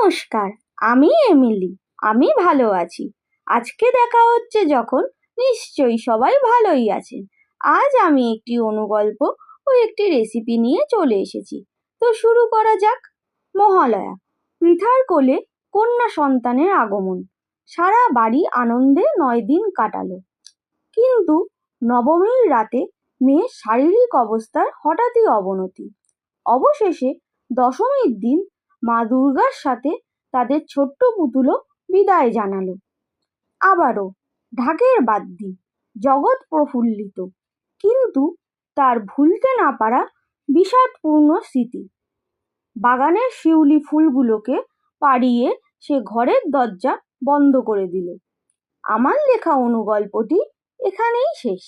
নমস্কার, আমি এমিলি, আমি ভালো আছি। আজকে দেখা হচ্ছে যখন নিশ্চয়ই সবাই ভালোই আছেন। আজ আমি একটি অনুগল্প ও একটি রেসিপি নিয়ে চলে এসেছি। তো শুরু করা যাক। মহালয়া, পৃথার কোলে কন্যা সন্তানের আগমন। সারা বাড়ি আনন্দে নয় দিন কাটালো। কিন্তু নবমীর রাতে মেয়ের শারীরিক অবস্থার হঠাৎই অবনতি। অবশেষে দশমীর দিন মা দুর্গার সাথে তাদের ছোট্ট পুতুলও বিদায় জানালো। আবারও ঢাকের বাদ্যি জগৎ প্রফুল্লিত। কিন্তু তার ভুলতে না পারা বিষাদপূর্ণ স্মৃতি। বাগানের শিউলি ফুলগুলোকে পাড়িয়ে সে ঘরের দরজা বন্ধ করে দিল। আমার লেখা অনুগল্পটি এখানেই শেষ।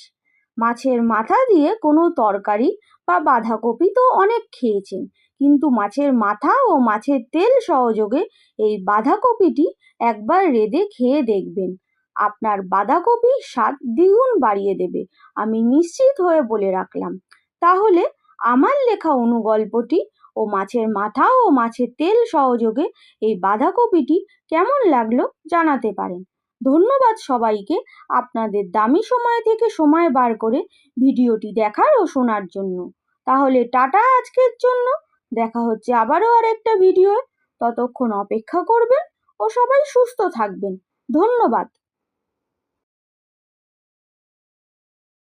মাছের মাথা দিয়ে কোনো তরকারি বা বাঁধাকপি তো অনেক খেয়েছেন। কিন্তু মাছের মাথা ও মাছের তেল সহযোগে এই বাঁধাকপিটি একবার রেঁধে খেয়ে দেখবেন। আপনার বাঁধাকপির স্বাদ দ্বিগুণ বাড়িয়ে দেবে, আমি নিশ্চিত হয়ে বলে রাখলাম। তাহলে আমার লেখা অনুগল্পটি ও মাছের মাথা ও মাছের তেল সহযোগে এই বাঁধাকপিটি কেমন লাগল জানাতে পারেন। ধন্যবাদ সবাইকে আপনাদের দামি সময় থেকে সময় বার করে ভিডিওটি দেখার ও শোনার জন্য। তাহলে টাটা আজকের জন্য। দেখা হচ্ছে আবারও আর একটা ভিডিও ততক্ষণ অপেক্ষা করবেন ও সবাই সুস্থ থাকবেন। ধন্যবাদ।